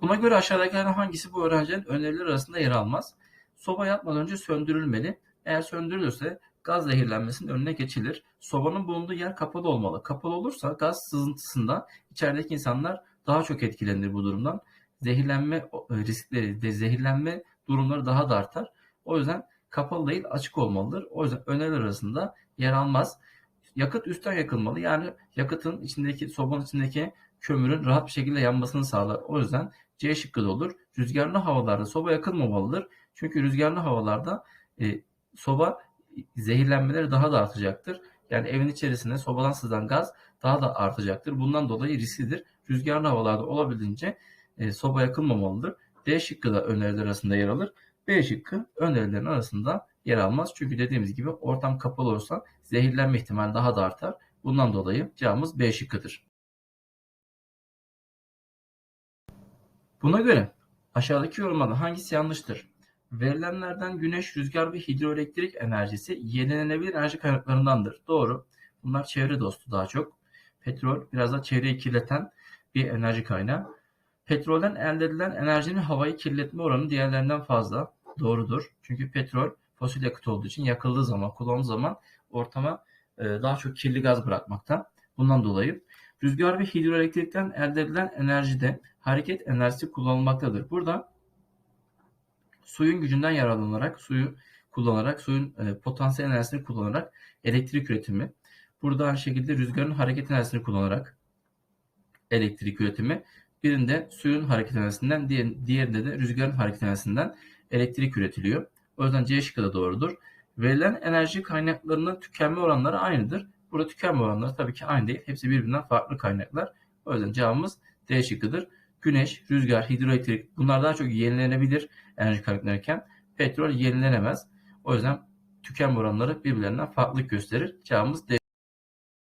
Buna göre aşağıdakilerden hangisi bu öğrencilerin önerileri arasında yer almaz? Soba yapmadan önce söndürülmeli. Eğer söndürülürse gaz zehirlenmesinin önüne geçilir. Sobanın bulunduğu yer kapalı olmalı. Kapalı olursa gaz sızıntısında içerideki insanlar daha çok etkilenir bu durumdan. Zehirlenme e, riskleri, de zehirlenme durumları daha da artar. O yüzden kapalı değil açık olmalıdır. O yüzden öneriler arasında yer almaz. Yakıt üstten yakılmalı. Yani yakıtın içindeki sobanın içindeki kömürün rahat bir şekilde yanmasını sağlar. O yüzden C şıkkı da olur. Rüzgarlı havalarda soba yakılmamalıdır. Çünkü rüzgarlı havalarda e, soba zehirlenmeleri daha da artacaktır. Yani evin içerisinde sobadan sızan gaz daha da artacaktır. Bundan dolayı risklidir. Rüzgarlı havalarda olabildiğince e, soba yakılmamalıdır. D şıkkı da öneriler arasında yer alır. B şıkkı önerilerin arasında yer almaz. Çünkü dediğimiz gibi ortam kapalı olursa zehirlenme ihtimali daha da artar. Bundan dolayı cevabımız B şıkkıdır. Buna göre aşağıdaki yorumlardan hangisi yanlıştır? Verilenlerden güneş, rüzgar ve hidroelektrik enerjisi yenilenebilir enerji kaynaklarındandır. Doğru. Bunlar çevre dostu daha çok. Petrol biraz da çevreyi kirleten bir enerji kaynağı. Petrolden elde edilen enerjinin havayı kirletme oranı diğerlerinden fazla. Doğrudur. Çünkü petrol fosil yakıt olduğu için yakıldığı zaman, kullanıldığı zaman ortama e, daha çok kirli gaz bırakmakta. Bundan dolayı rüzgar ve hidroelektrikten elde edilen enerjide hareket enerjisi kullanılmaktadır. Burada suyun gücünden yararlanarak, suyu kullanarak, suyun e, potansiyel enerjisini kullanarak elektrik üretimi. Burada aynı şekilde rüzgarın hareket enerjisini kullanarak elektrik üretimi. Birinde suyun hareket enerjisinden, diğerinde de rüzgarın hareket enerjisinden elektrik üretiliyor. O yüzden C şıkkı da doğrudur. Verilen enerji kaynaklarının tükenme oranları aynıdır. Burada tükenme oranları tabii ki aynı değil. Hepsi birbirinden farklı kaynaklar. O yüzden cevabımız D şıkkıdır. Güneş, rüzgar, hidroelektrik bunlar daha çok yenilenebilir enerji kaynaklarıyken petrol yenilenemez. O yüzden tükenme oranları birbirlerinden farklılık gösterir. Cevabımız D